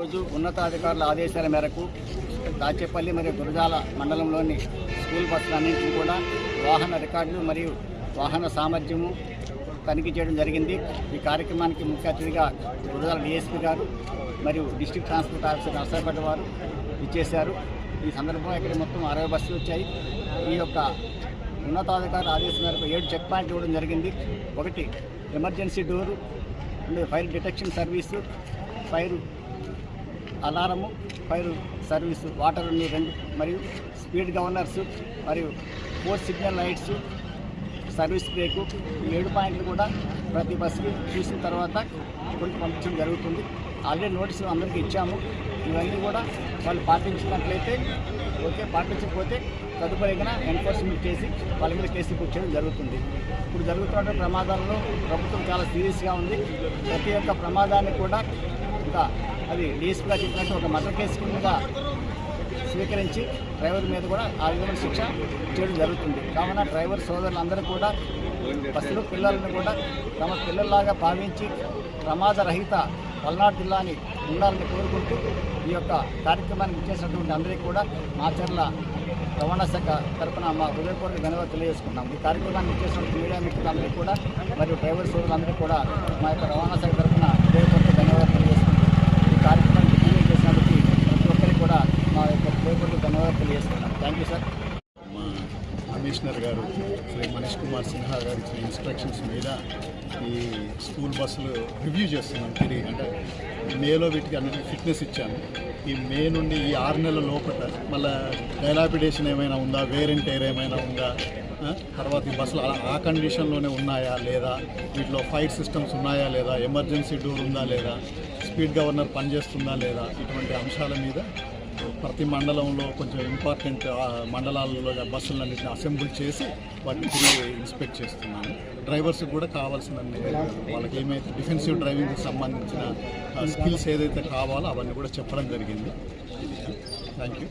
రోజు ఉన్నతాధికారుల ఆదేశాల మేరకు దాచేపల్లి మరియు గురజాల మండలంలోని స్కూల్ బస్సులన్నింటినీ కూడా వాహన రికార్డులు మరియు వాహన సామర్థ్యము తనిఖీ చేయడం జరిగింది. ఈ కార్యక్రమానికి ముఖ్య అతిథిగా గురజాల డిఎస్పీ గారు మరియు డిస్ట్రిక్ట్ ట్రాన్స్పోర్ట్ ఆఫీసర్ నర్సాపేట వారు ఇచ్చేశారు ఈ సందర్భంగా ఇక్కడ మొత్తం అరవై బస్సులు వచ్చాయి. ఈ యొక్క ఉన్నతాధికారుల ఆదేశం మేరకు ఏడు చెక్ పాయింట్లు ఇవ్వడం జరిగింది. ఒకటి emergency door fire detection service fire alarm fire service water రెండు మరియు స్పీడ్ గవర్నర్స్ మరియు four signal lights service brake ఈ ఏడు పాయింట్లు కూడా ప్రతి బస్సుకి చూసిన తర్వాత కొన్ని పంపించడం జరుగుతుంది. ఆల్రెడీ నోటీసులు అందరికీ ఇచ్చాము. ఇవన్నీ కూడా వాళ్ళు పాటించినట్లయితే ఓకే పాటించకపోతే తదుపరిగా ఎన్ఫోర్స్మెంట్ చేసి వాళ్ళ మీద కేసు బుక్ చేయడం జరుగుతుంది. ఇప్పుడు జరుగుతున్న ప్రమాదాల్లో ప్రభుత్వం చాలా సీరియస్గా ఉంది. ప్రతి ఒక్క ప్రమాదాన్ని కూడా ఇంకా అది డీఎస్పీగా చెప్పినట్టు ఒక మర్డర్ కేసు కింద స్వీకరించి డ్రైవర్ మీద కూడా ఆ విధమైన శిక్ష చేయడం జరుగుతుంది. కావున డ్రైవర్ సోదరులందరూ కూడా బస్సులు పిల్లలను కూడా తమ పిల్లల్లాగా భావించి ప్రమాదరహిత పల్నాడు జిల్లాని ఉండాలని కోరుకుంటూ ఈ యొక్క కార్యక్రమానికి ఇచ్చేసినటువంటి అందరికీ కూడా మాచర్ల రవాణా శాఖ తరఫున మా హృదయపూర్వక ధన్యవాదాలు తెలియజేసుకున్నాం ఈ కార్యక్రమాన్ని ఇచ్చేసినటువంటి మీడియా మిత్రులందరికీ కూడా మరియు డ్రైవర్ సోదరులందరికీ కూడా మా యొక్క రవాణా శాఖ తరఫున హృదయపూర్వక ఈ కార్యక్రమానికి చేసినందుకు ప్రతి ఒక్కరికి కూడా మా యొక్క పేపర్లు ధన్యవాదాలు తెలియజేస్తున్నాం. థ్యాంక్ యూ సార్ మా కమిషనర్ గారు శ్రీ మనీష్ కుమార్ సిన్హా గారు ఇచ్చిన ఇన్స్ట్రక్షన్స్ మీద ఈ స్కూల్ బస్సులు రివ్యూ చేస్తున్నాం. తిరిగి అంటే మేలో వీటికి అన్నిటి ఫిట్నెస్ ఇచ్చాను. ఈ మే నుండి ఈ ఆరు నెలల లోపల మళ్ళీ డైలాపిడేషన్ ఏమైనా ఉందా? వేరెంట్ ఎయిర్ ఏమైనా ఉందా? తర్వాత ఈ బస్సులు ఆ- ఆ కండిషన్లోనే ఉన్నాయా లేదా? వీటిలో ఫైర్ సిస్టమ్స్ ఉన్నాయా లేదా? ఎమర్జెన్సీ డోర్ ఉందా లేదా? స్పీడ్ గవర్నర్ పనిచేస్తుందా లేదా ఇటువంటి అంశాల మీద ప్రతి మండలంలో కొంచెం ఇంపార్టెంట్ మండలాల్లో బస్సులన్నింటిని అసెంబ్లీ చేసి వాటిని తిరిగి ఇన్స్పెక్ట్ చేస్తున్నాను. డ్రైవర్స్కి కూడా కావాల్సిన వాళ్ళకి ఏమైతే డిఫెన్సివ్ డ్రైవింగ్కి సంబంధించిన స్కిల్స్ ఏదైతే కావాలో అవన్నీ కూడా చెప్పడం జరిగింది. Thank you